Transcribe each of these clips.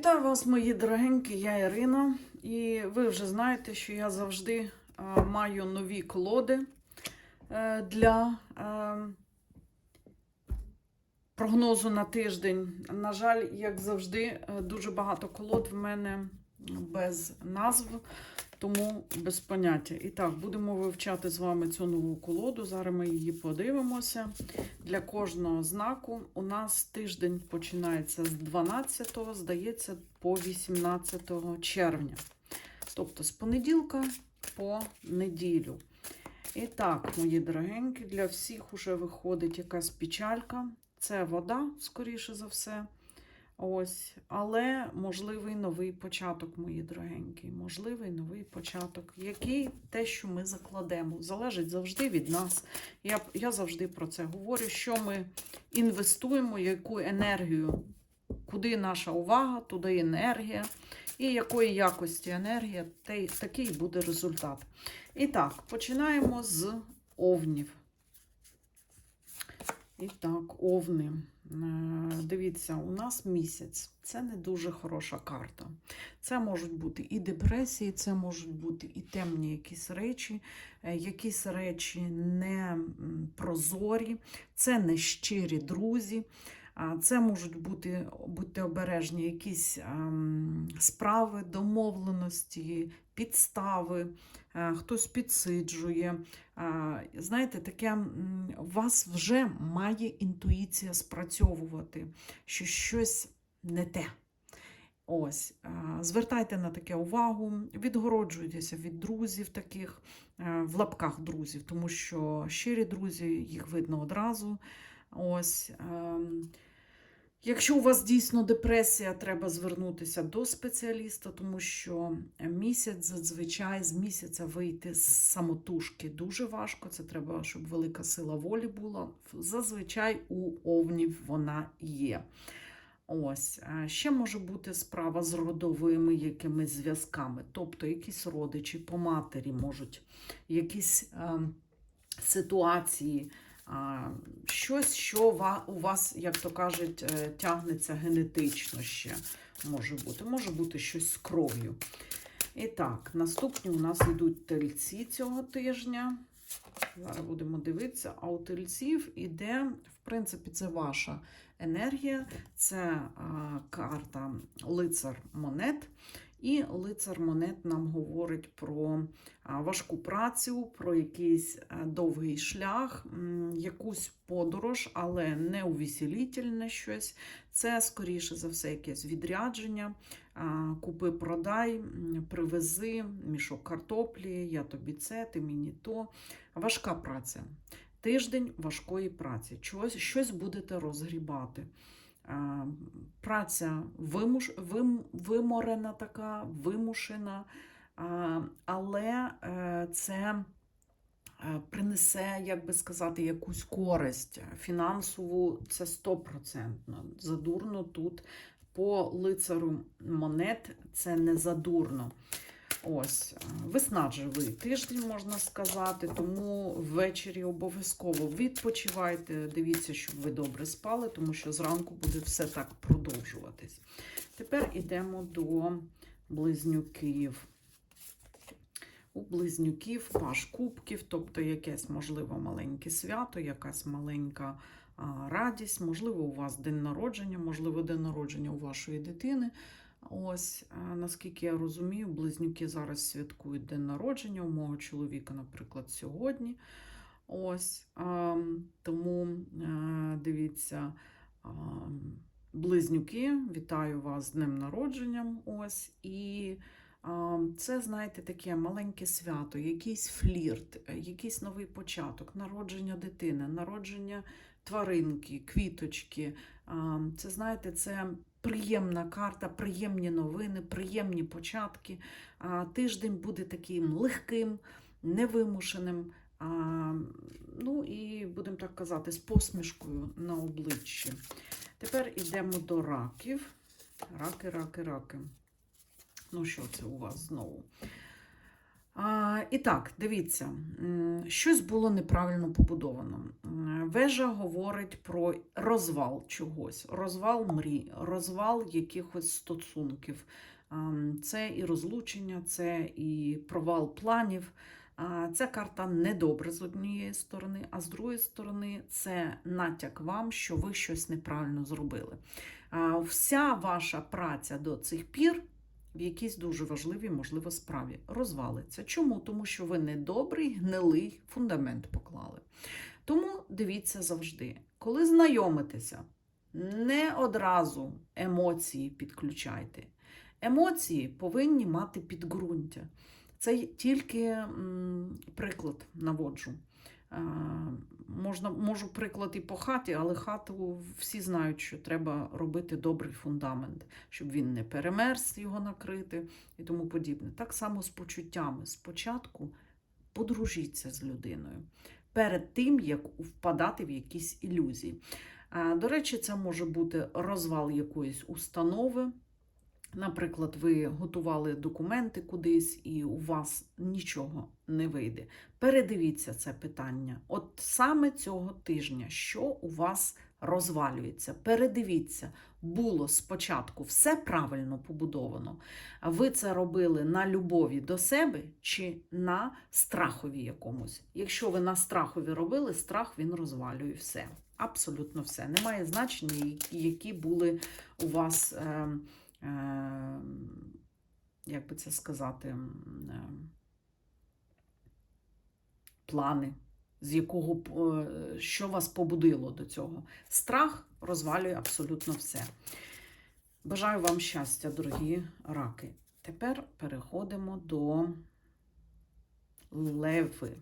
Вітаю вас, мої дорогенькі, я Ірина. І ви вже знаєте, що я завжди е, маю нові колоди е, для е, прогнозу на тиждень. На жаль, як завжди, дуже багато колод в мене без назв, тому без поняття. І так, будемо вивчати з вами цю нову колоду. Зараз ми її подивимося. Для кожного знаку у нас тиждень починається з 12, здається, по 18 червня. Тобто з понеділка по неділю. І так, мої дорогенькі, для всіх уже виходить якась печалька. Це вода, скоріше за все. Ось, але можливий новий початок, мої дорогенькі. Можливий новий початок, який те, що ми закладемо, залежить завжди від нас. Я, я завжди про це говорю, що ми інвестуємо, яку енергію, куди наша увага, туди енергія, і якої якості енергія, такий буде результат. І так, починаємо з овнів. І так, овни. Е, Дивіться, у нас місяць. Це не дуже хороша карта. Це можуть бути і депресії, це можуть бути і темні якісь речі, е, якісь речі не прозорі, це не щирі друзі. Це можуть бути, будьте обережні, якісь справи, домовленості, підстави, е, хтось підсиджує. Е, Знаєте, таке у вас вже має інтуїція спрацьовувати, що щось не те. Ось, е, звертайте на таке увагу, відгороджуйтеся від друзів таких, в лапках друзів, тому що щирі друзі, їх видно одразу. Ось. Якщо у вас дійсно депресія, треба звернутися до спеціаліста, тому що місяць зазвичай з місяця вийти з самотужки дуже важко. Це треба, щоб велика сила волі була. Зазвичай у овнів вона є. Ось ще може бути справа з родовими якимись зв'язками, тобто якісь родичі по матері можуть якісь е, ситуації. Щось, що у вас, як то кажуть, е, тягнеться генетично ще може бути. Може бути щось з кров'ю. І так, наступні у нас йдуть тельці цього тижня. Зараз будемо дивитися. А у тельців іде, в принципі, це ваша енергія, це а, карта лицар монет. І лицар монет нам говорить про важку працю, про якийсь довгий шлях, якусь подорож, але не увеселітельне щось. Це, скоріше за все, якесь відрядження. Купи-продай, привези мішок картоплі, я тобі це, ти мені то. Важка праця. Тиждень важкої праці. Щось, щось будете розгрібати. Праця вимуш, вим, виморена така, вимушена, але е, це е, принесе, як би сказати, якусь користь фінансову, це стопроцентно. Задурно тут по лицару монет це не задурно. Ось, е, виснажливий тиждень, можна сказати, тому ввечері обов'язково відпочивайте. Дивіться, щоб ви добре спали, тому що зранку буде все так продовжуватись. Тепер йдемо до близнюків. У близнюків паш кубків, тобто якесь, можливо, маленьке свято, якась маленька радість, можливо, у вас день народження, можливо, день народження у вашої дитини. Ось, наскільки я розумію, близнюки зараз святкують день народження у мого чоловіка, наприклад, сьогодні. Ось, тому дивіться, близнюки, вітаю вас з днем народженням. Ось, і це, знаєте, таке маленьке свято, якийсь флірт, е, якийсь новий початок, народження дитини, народження тваринки, квіточки. Це, знаєте, це приємна карта, приємні новини, приємні початки. Тиждень буде таким легким, невимушеним. Ну і будемо так казати, з посмішкою на обличчі. Тепер йдемо до раків. Раки, раки, раки. Ну, що це у вас знову? І так, дивіться, щось було неправильно побудовано. Вежа говорить про розвал чогось, розвал мрій, розвал якихось стосунків. Це і розлучення, це і провал планів. Ця карта недобре з однієї сторони, а з другої сторони, це натяк вам, що ви щось неправильно зробили. Вся ваша праця до цих пір в якійсь дуже важливій, можливо, справі розвалиться. Чому? Тому що ви недобрий, гнилий фундамент поклали. Тому дивіться завжди, коли знайомитеся, не одразу емоції підключайте. Емоції повинні мати підґрунтя. Це тільки м, приклад наводжу. Е, можна, можу приклад і по хаті, але хату всі знають, що треба робити добрий фундамент, щоб він не перемерз, його накрити і тому подібне. Так само з почуттями. Спочатку подружіться з людиною перед тим, як впадати в якісь ілюзії. Е, До речі, це може бути розвал якоїсь установи. Наприклад, ви готували документи кудись, і у вас нічого не вийде. Передивіться це питання. От саме цього тижня, що у вас розвалюється. Передивіться, було спочатку все правильно побудовано. Ви це робили на любові до себе чи на страхові якомусь. Якщо ви на страхові робили, страх він розвалює все. Абсолютно все. Немає значення, які- були у вас. Е, як би це сказати, е, плани, з якого е, що вас побудило до цього. Страх розвалює абсолютно все. Бажаю вам щастя, дорогі раки. Тепер переходимо до леви.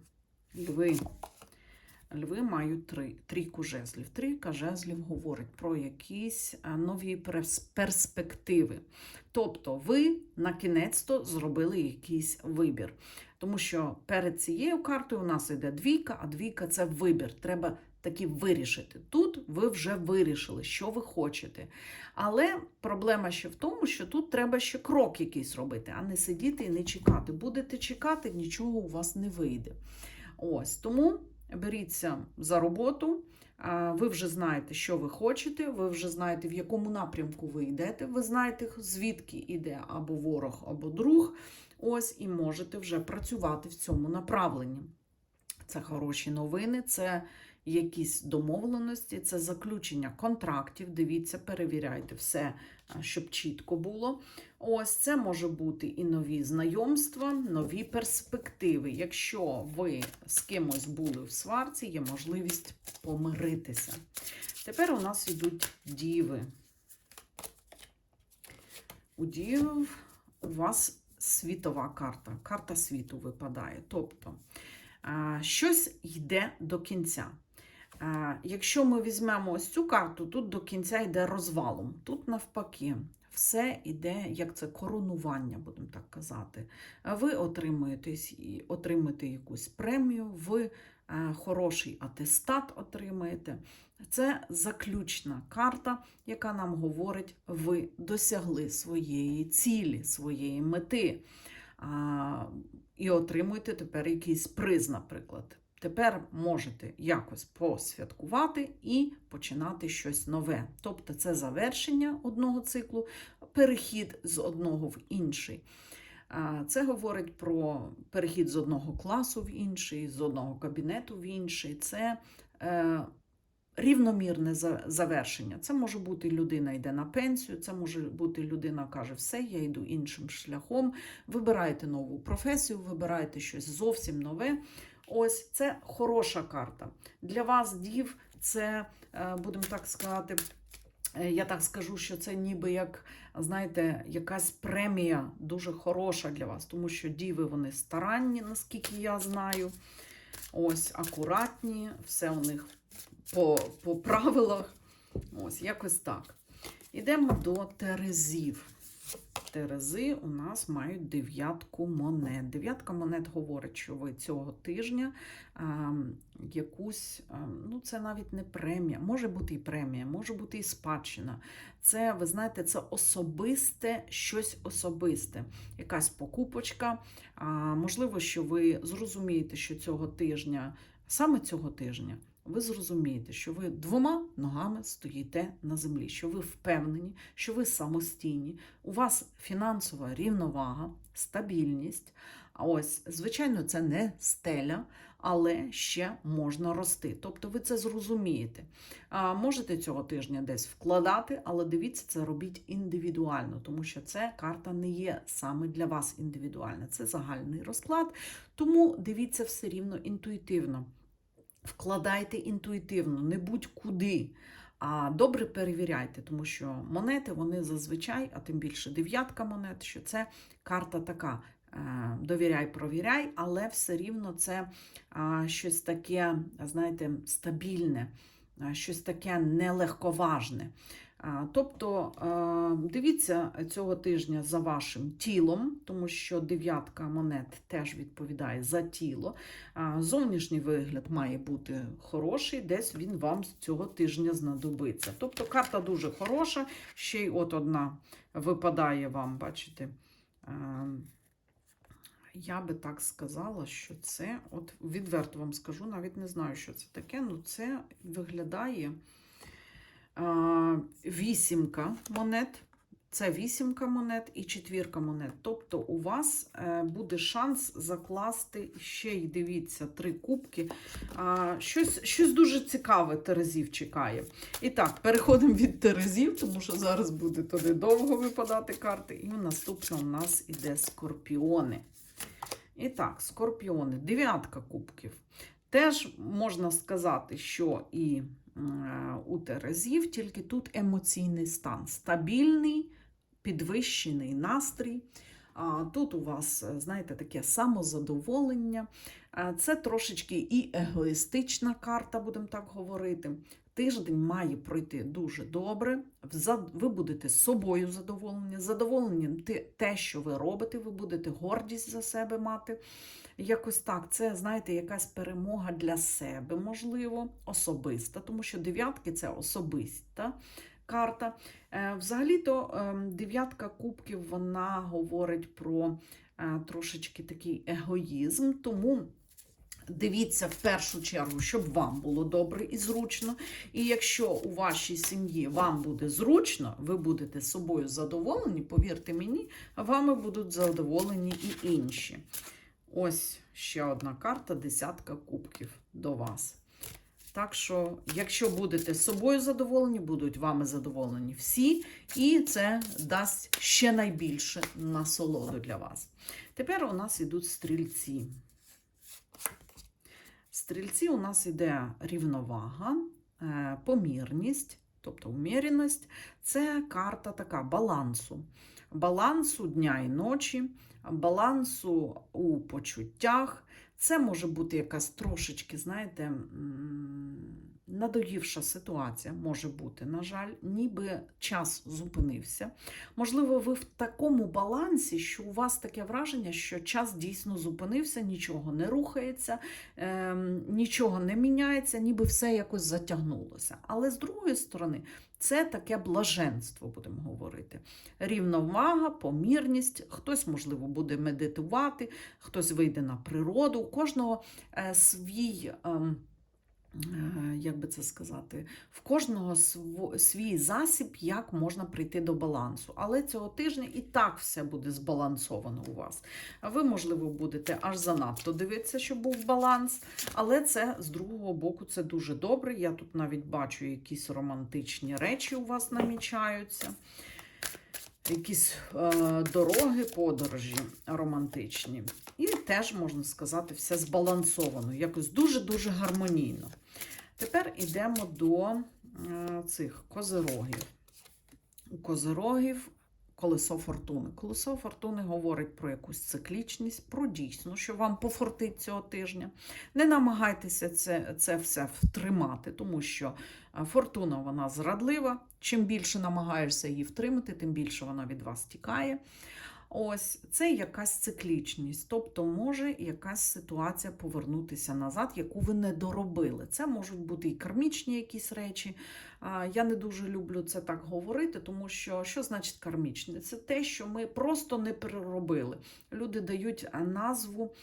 Льви. Льви мають три, трійку жезлів. Трійка жезлів говорить про якісь е, нові перспективи. Тобто ви на кінець-то зробили якийсь вибір. Тому що перед цією картою у нас йде двійка, а двійка це вибір. Треба таки вирішити. Тут ви вже вирішили, що ви хочете. Але проблема ще в тому, що тут треба ще крок якийсь робити, а не сидіти і не чекати. Будете чекати, нічого у вас не вийде. Ось тому беріться за роботу. Ви вже знаєте, що ви хочете, ви вже знаєте, в якому напрямку ви йдете. Ви знаєте, звідки йде або ворог, або друг. Ось і можете вже працювати в цьому направленні. Це хороші новини, це якісь домовленості, це заключення контрактів. Дивіться, перевіряйте все, щоб чітко було. Ось це може бути і нові знайомства, нові перспективи. Якщо ви з кимось були в сварці, є можливість помиритися. Тепер у нас йдуть діви. У дів у вас світова карта, карта світу випадає. Тобто щось йде до кінця. Якщо ми візьмемо ось цю карту, тут до кінця йде розвалом. Тут навпаки, все йде, як це коронування, будемо так казати. Ви отримуєте, отримаєте якусь премію, ви е, хороший атестат отримаєте. Це заключна карта, яка нам говорить, ви досягли своєї цілі, своєї мети. І отримуєте тепер якийсь приз, наприклад. Тепер можете якось посвяткувати і починати щось нове. Тобто це завершення одного циклу, перехід з одного в інший. Це говорить про перехід з одного класу в інший, з одного кабінету в інший. Це е, рівномірне завершення. Це може бути людина йде на пенсію, це може бути людина каже, все, я йду іншим шляхом. Вибираєте нову професію, вибираєте щось зовсім нове. Ось це хороша карта. Для вас, дів, це, е, будемо так сказати, е, я так скажу, що це ніби як, знаєте, якась премія дуже хороша для вас, тому що діви вони старанні, наскільки я знаю. Ось акуратні, все у них по, по правилах. Ось, якось так. Ідемо до Терезів. Терези у нас мають дев'ятку монет. Дев'ятка монет говорить, що ви цього тижня а, якусь, а, ну це навіть не премія, може бути і премія, може бути і спадщина. Це, ви знаєте, це особисте, щось особисте, якась покупочка. А, можливо, що ви зрозумієте, що цього тижня, саме цього тижня, ви зрозумієте, що ви двома ногами стоїте на землі, що ви впевнені, що ви самостійні, у вас фінансова рівновага, стабільність. А ось, звичайно, це не стеля, але ще можна рости. Тобто ви це зрозумієте. А, можете цього тижня десь вкладати, але дивіться, це робіть індивідуально, тому що це карта не є саме для вас індивідуальна, це загальний розклад. Тому дивіться все рівно інтуїтивно. Вкладайте інтуїтивно, не будь-куди. А добре перевіряйте, тому що монети вони зазвичай, а тим більше дев'ятка монет, що це карта така. е, Довіряй, провіряй, але все рівно це щось таке, знаєте, стабільне, щось таке нелегковажне. Тобто е, дивіться цього тижня за вашим тілом, тому що дев'ятка монет теж відповідає за тіло. Зовнішній вигляд має бути хороший, десь він вам з цього тижня знадобиться. Тобто карта дуже хороша, ще й от одна випадає вам, бачите. Я би так сказала, що це, от відверто вам скажу, навіть не знаю, що це таке, але це виглядає вісімка монет. Це вісімка монет і четвірка монет. Тобто у вас е, буде шанс закласти ще й дивіться три кубки. Щось, щось дуже цікаве Терезів чекає. І так, переходимо від Терезів, тому що зараз буде туди довго випадати карти. І наступно у нас іде скорпіони. І так, скорпіони, дев'ятка кубків. Теж можна сказати, що і у Терезів, тільки тут емоційний стан. Стабільний, підвищений настрій. Тут у вас, е, знаєте, таке самозадоволення. Е, Це трошечки і егоїстична карта, будемо так говорити. Тиждень має пройти дуже добре. Ви будете собою задоволені, те- те, що ви робите, ви будете гордість за себе мати. Якось так, це, знаєте, якась перемога для себе, можливо, особиста, тому що дев'ятки це особиста карта. Е, Взагалі-то ем, дев'ятка кубків вона говорить про е, трошечки такий егоїзм, тому. Дивіться в першу чергу, щоб вам було добре і зручно. І якщо у вашій сім'ї вам буде зручно, ви будете собою задоволені, повірте мені, вами будуть задоволені і інші. Ось ще одна карта, десятка кубків до вас. Так що, якщо будете собою задоволені, будуть вами задоволені всі, і це дасть ще найбільше насолоду для вас. Тепер у нас йдуть стрільці. Стрільці у нас іде рівновага, е, помірність, тобто умірність. Це карта така балансу. Балансу дня і ночі, балансу у почуттях. Це може бути якась трошечки, знаєте, надоївша ситуація, може бути, на жаль, ніби час зупинився. Можливо, ви в такому балансі, що у вас таке враження, що час дійсно зупинився, нічого не рухається, ем, нічого не міняється, ніби все якось затягнулося. Але з другої сторони, це таке блаженство, будемо говорити. Рівновага, помірність, хтось, можливо, буде медитувати, хтось вийде на природу, у кожного е, свій. Е, Як би це сказати, в кожного свій засіб, як можна прийти до балансу. Але цього тижня і так все буде збалансовано у вас. Ви, можливо, будете аж занадто дивитися, щоб був баланс. Але це з другого боку це дуже добре. Я тут навіть бачу якісь романтичні речі у вас намічаються. Якісь е, дороги, подорожі романтичні. І теж, можна сказати, все збалансовано, якось дуже-дуже гармонійно. Тепер йдемо до е, цих козирогів. У козирогів колесо фортуни. Колесо фортуни говорить про якусь циклічність, про дійсну, що вам пофортить цього тижня. Не намагайтеся це, це все втримати, тому що е, фортуна вона зрадлива. Чим більше намагаєшся її втримати, тим більше вона від вас тікає. Ось це якась циклічність, тобто може якась ситуація повернутися назад, яку ви не доробили. Це можуть бути і кармічні якісь речі. Я не дуже люблю це так говорити, тому що що значить кармічне? Це те, що ми просто не переробили. Люди дають назву,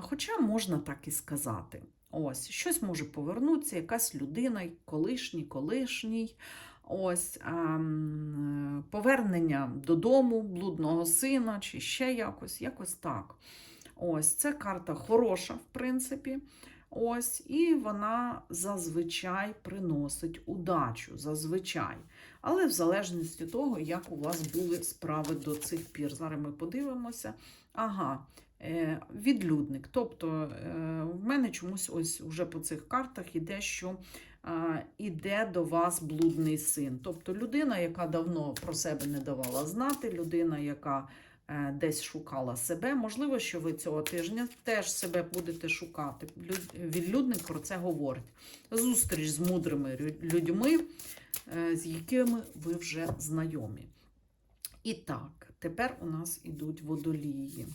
хоча можна так і сказати. Ось щось може повернутися, якась людина, колишній, колишній. Ось ем, повернення додому блудного сина, чи ще якось, якось так. Ось це карта хороша, в принципі. Ось, і вона зазвичай приносить удачу, зазвичай. Але в залежності того, як у вас були справи до цих пір. Зараз ми подивимося. Ага, е, відлюдник. Тобто е, в мене чомусь ось уже по цих картах іде, що е, іде до вас блудний син. Тобто людина, яка давно про себе не давала знати, людина, яка е, десь шукала себе. Можливо, що ви цього тижня теж себе будете шукати. Відлюдник про це говорить. Зустріч з мудрими людьми, е, з якими ви вже знайомі. І так, тепер у нас ідуть водолії.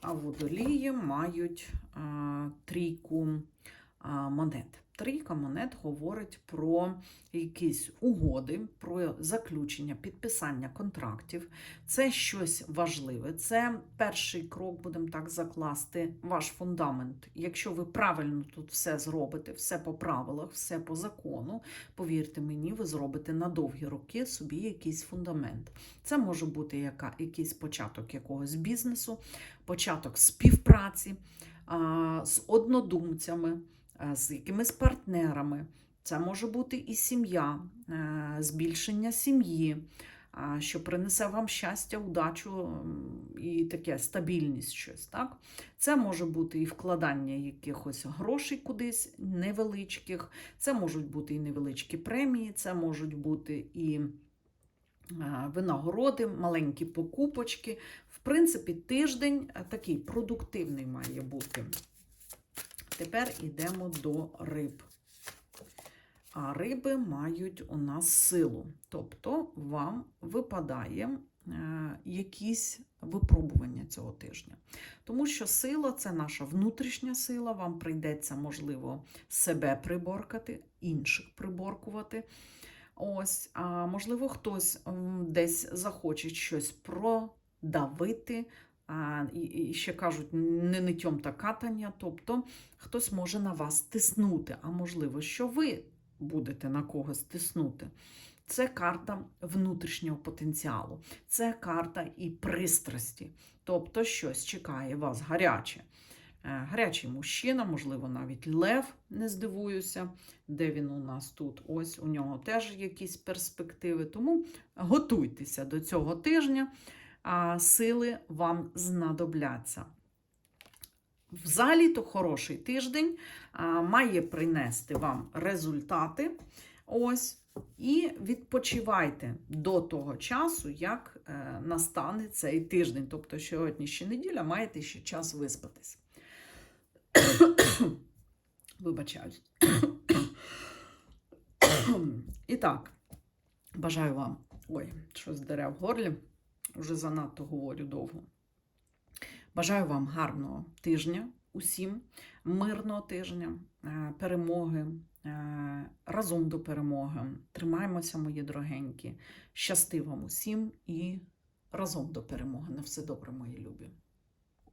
А водолії мають а, трійку а, монет. Трійка монет говорить про якісь угоди, про заключення, підписання контрактів. Це щось важливе. Це перший крок, будемо так закласти, ваш фундамент. Якщо ви правильно тут все зробите, все по правилах, все по закону, повірте мені, ви зробите на довгі роки собі якийсь фундамент. Це може бути яка, якийсь початок якогось бізнесу, початок співпраці а, з однодумцями, з якимись партнерами. Це може бути і сім'я, е, збільшення сім'ї, що принесе вам щастя, удачу і таке стабільність щось. Так? Це може бути і вкладання якихось грошей кудись невеличких, це можуть бути і невеличкі премії, це можуть бути і е, винагороди, маленькі покупочки. В принципі, тиждень е, такий продуктивний має бути. Тепер йдемо до риб. А риби мають у нас силу. Тобто вам випадає е, якісь випробування цього тижня. Тому що сила це наша внутрішня сила, вам прийдеться, можливо, себе приборкати, інших приборкувати. Ось, а можливо, хтось десь захоче щось продавити. І, ще кажуть, не ниттєм та катання. Тобто хтось може на вас тиснути, а можливо, що ви будете на когось тиснути. Це карта внутрішнього потенціалу, це карта і пристрасті. Тобто щось чекає вас гаряче. Е, Гарячий мужчина, можливо, навіть лев, не здивуюся, де він у нас тут. Ось у нього теж якісь перспективи. Тому готуйтеся до цього тижня, сили вам знадобляться. Взагалі то хороший тиждень має принести вам результати. Ось, і відпочивайте до того часу, як е, настане цей тиждень. Тобто, сьогодні ще неділя, маєте ще час виспатись. Вибачаюсь. І так, бажаю вам. Ой, щось дере в горлі, вже занадто говорю довго. Бажаю вам гарного тижня, усім, мирного тижня, е, перемоги, е, разом до перемоги. Тримаємося, мої дорогенькі. Щасти вам усім і разом до перемоги. На все добре, мої любі.